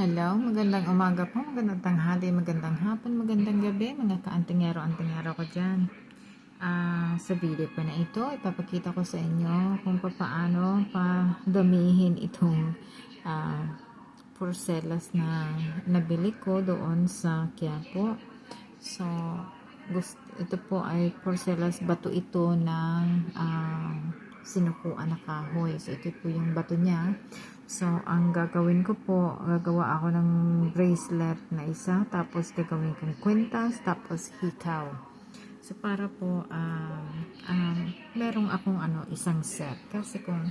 Hello, magandang umaga po, magandang tanghali, magandang hapon, magandang gabi, mga kaantingero-antingero ko dyan. Ah, sa video po na ito, ipapakita ko sa inyo kung paano pa damihin itong ah, porcelas na nabili ko doon sa Quiapo. So, gust, ito po ay porcelas bato ito ng ah, sinukuan na kahoy. So, ito po yung bato niya. So, ang gagawin ko po, gagawa ako ng bracelet na isa, tapos gagawin kong kwintas, tapos hikaw. So, para po, um, um, merong akong ano, isang set. Kasi kung,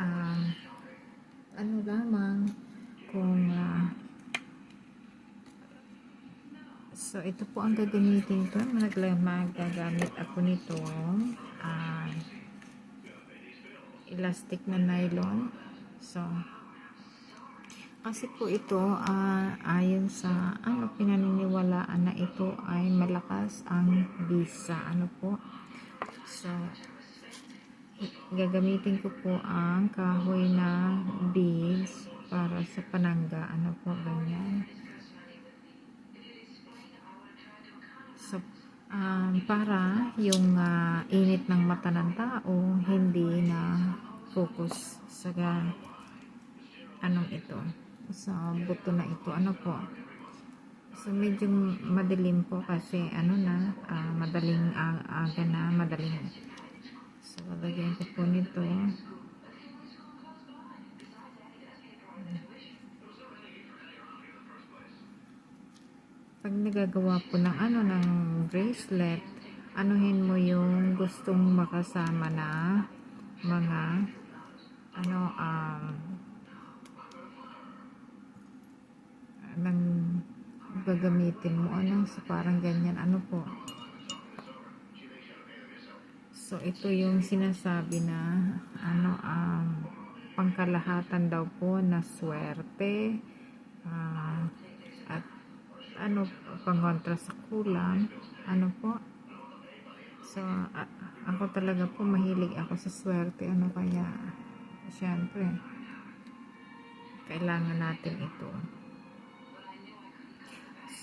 um, ano lamang, kung, ah, so, ito po ang gagamitin ko. Magagamit ako nito, ah, elastic na nylon. So, kasi po ito, ah, ayon sa ano pinaniniwalaan na ito ay malakas ang bisa. Ano po? So, gagamitin ko po ang kahoy na beads para sa panangga. Ano po, ganyan. So, um, para yung ah, init ng mata ng tao hindi na focus sa anong ito sa buto na ito. Ano po? So medyo madilim po kasi ano na ah, madaling ah, aga na madaling. So lalagyan ko po nito. Pag nagagawa po ng ano ng bracelet anuhin mo yung gustong makasama na mga ano um ng gagamitin mo ano so parang ganyan ano po? So ito yung sinasabi na ano um, pangkalahatan daw po na swerte ah, at ano pangontra sa kulang ano po so ako talaga po mahilig ako sa swerte ano kaya syempre kailangan natin ito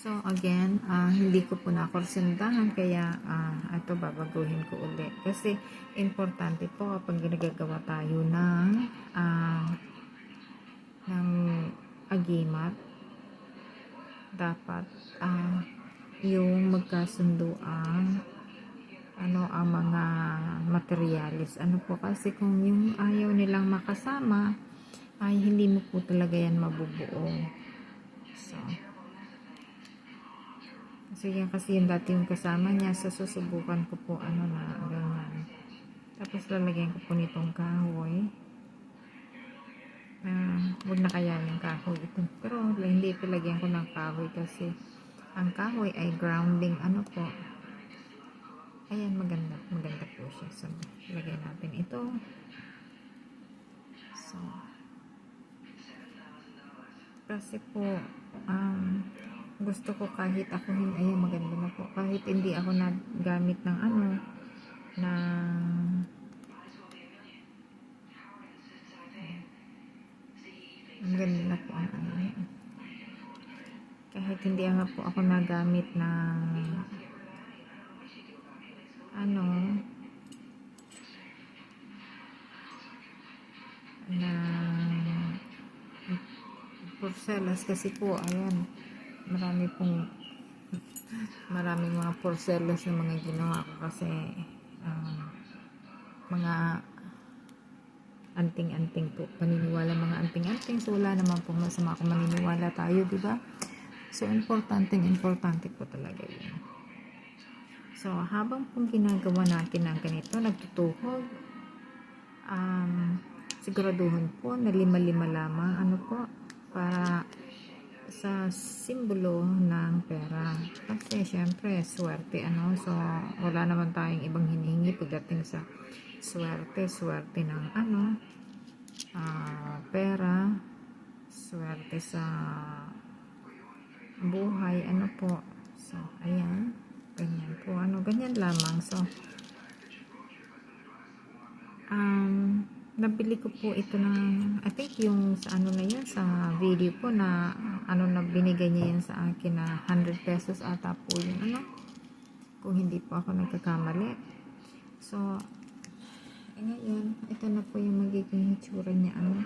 So again, ah, hindi ko po nakorsindahan kaya ah, ito babaguhin ko uli. Kasi importante po kapag nagagawa tayo ng ah, ng agimat dapat ah, yung magkasundo ang ano ang mga materialis. Ano po kasi kung yung ayaw nilang makasama ay hindi mo po talaga yan mabubuo. So, kasi yan kasi yung dati yung kasama niya sa susubukan ko po ano na ganyan. Tapos lalagyan ko po nitong kahoy. Ah, huwag na kaya yung kahoy ito. Pero hindi ito lagyan ko ng kahoy kasi ang kahoy ay grounding ano po. Ayan maganda. Maganda po siya. So, lagyan natin ito. So, kasi po um, gusto ko kahit ako hindi ayun maganda na po kahit hindi ako nagamit ng ano na maganda na po ang ano kahit hindi po ako nagamit ng ano? Na porcelas kasi po ayan. Marami pong marami mga porcelas na mga ginawa ko kasi um, mga anting-anting po. Paniniwala mga anting-anting so wala naman po. Masama kung maniniwala tayo di ba? So importante importante po talaga yun so habang pong ginagawa natin ng ganito nagtutuhog um, siguraduhin po na lima-lima lamang ano po para sa simbolo ng pera. Kasi syempre, swerte ano. So, wala naman tayong ibang hinihingi pagdating sa swerte. Swerte ng ano, ah, pera, swerte sa buhay, ano po. So, ayan. Ganyan po. Ano, ganyan lamang. So, um, nabili ko po ito ng, I think yung sa ano na yun, sa video po na, ano na binigay niya yan sa akin na 100 pesos ata po yun, ano, kung hindi po ako nagkakamali. So, ngayon, ito na po yung magiging itsura niya, ano.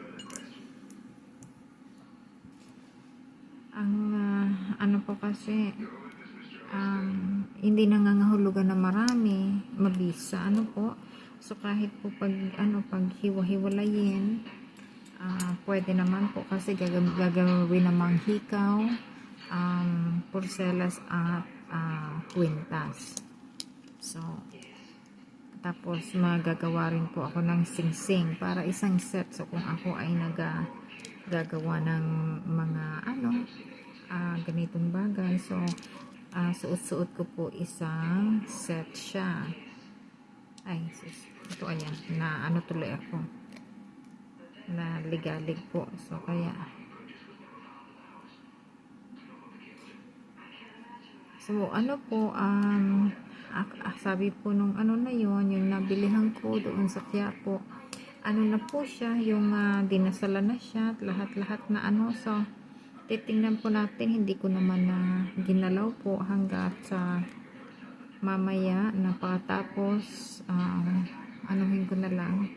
Ang, ah, ano po kasi, um, hindi nangangahulugan na marami, mabisa, ano po, So kahit po pag ano pag hiwa-hiwalayin, ah, pwede naman po kasi gagam- gagawin namang hikaw, um, porcelas at ah, kwintas. So tapos magagawa rin po ako ng singsing para isang set. So kung ako ay naga gagawa ng mga ano ah, ganitong bagay. So ah, suot-suot ko po isang set siya. Ay, sus. Ito ayan. Na ano tuloy ako. Na ligalig po. So, kaya. So, ano po, um, ah, sabi po nung ano na yon yung nabilihan ko doon sa Quiapo, ano na po siya, yung uh, dinasala na siya, at lahat-lahat na ano, so, titingnan po natin, hindi ko naman na ginalaw po hanggat sa mamaya na pagkatapos uh, anuhin ko na lang.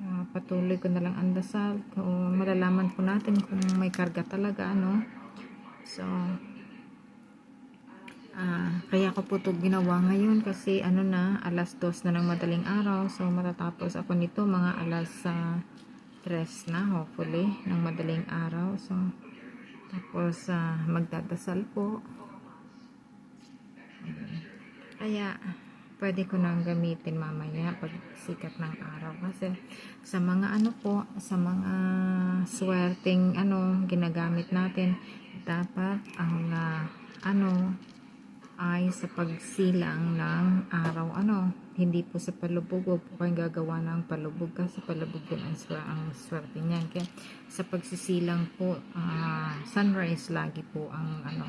Uh, patuloy ko na lang ang dasal. Kung malalaman po natin kung may karga talaga ano so uh, kaya ko po ito ginawa ngayon kasi ano na alas dos na ng madaling araw. So matatapos ako nito mga alas uh, tres na hopefully ng madaling araw. So tapos uh, magdadasal po kaya, pwede ko nang gamitin mamaya pag sikat ng araw. Kasi, sa mga ano po, sa mga swerting ano, ginagamit natin, dapat ang uh, ano, ay sa pagsilang ng araw. Ano hindi po sa palubog huwag po kayong gagawa ng palubog kasi palubog din ang, swer ang swerte niyan. Kaya sa pagsisilang po uh, sunrise lagi po ang ano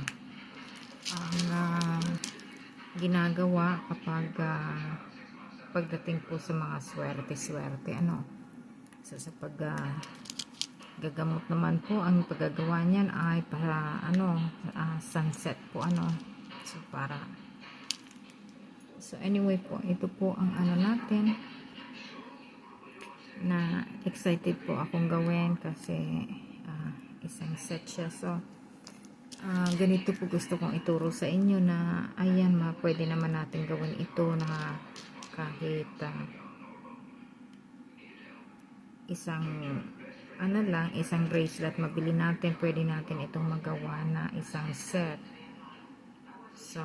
ang uh, ginagawa kapag uh, pagdating po sa mga swerte-swerte. Ano so sa pag uh, gagamot naman po ang paggagawa niyan ay para ano uh, sunset po ano so para so anyway po ito po ang ano natin na excited po akong gawin kasi uh, isang set siya. So uh, ganito po gusto kong ituro sa inyo na ayan ma pwede naman natin gawin ito na kahit uh, isang ano lang, isang bracelet mabili natin, pwede natin itong magawa na isang set so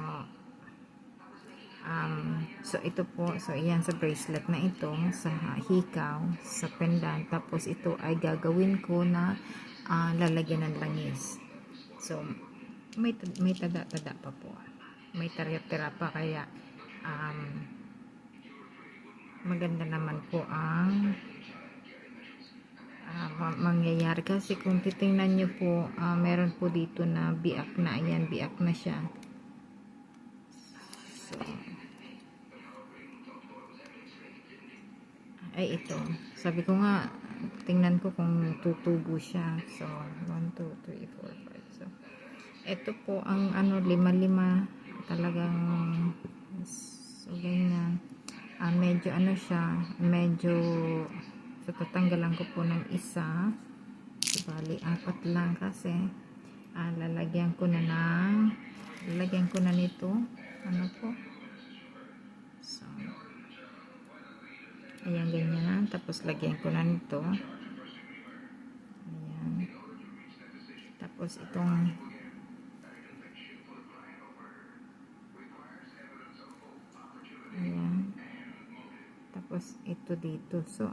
um, so ito po, so iyan sa bracelet na ito sa hikaw, sa pendant. Tapos ito ay gagawin ko na uh, lalagyan ng langis. So, may, may tada-tada pa po. May tira pa kaya um, maganda naman po ang uh, mangyayari. Kasi kung titingnan nyo po uh, meron po dito na biak na ayan biak na siya ay ito. Sabi ko nga tingnan ko kung tutubo siya. So 1, 2, 3, 4, 5 ito po ang ano lima-lima. Talagang so ganyan. Uh, medyo ano siya medyo so tatanggalan ko po ng isa. So, bali apat lang kasi. Uh, lalagyan ko na ng lalagyan ko na nito ano po? So ayan ganyan tapos lagyan ko na nito. Ayan. Tapos itong tapos ito dito. So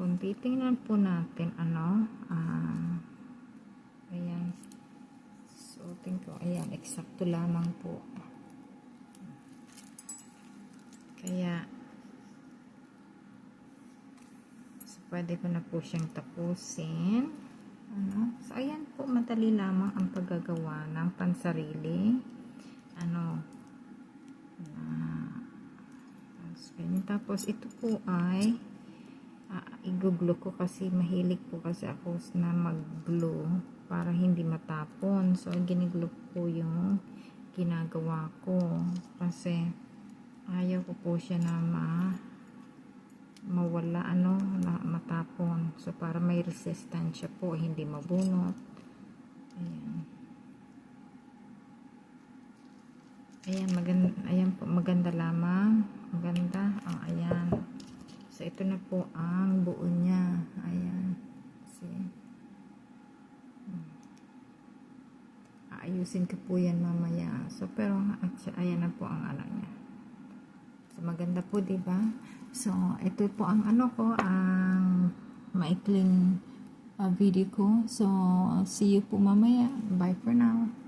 kung titingnan po natin ano uh, ayan. Suotin ko. Ayan eksakto lamang po kaya so, pwede ko na po siyang tapusin ano so ayan po madali lamang ang paggagawa ng pansarili ano Ganyan. Tapos, ito po ay ah, iguglo ko kasi mahilig po kasi ako na mag-glue para hindi matapon. So, giniglo ko yung ginagawa ko kasi ayaw ko po siya na ma mawala ano na matapon. So para may resistance siya po hindi mabunot. Ayan. Ayan maganda ayan po maganda lamang. Maganda. Oh, ayan. So ito na po ang buo niya. Ayan. See aayusin ko po yan mamaya. So pero ayan na po ang ano niya. So, maganda po, di ba? So, ito po ang ano ko, ang maikling uh, video ko. So, see you po mamaya. Bye for now.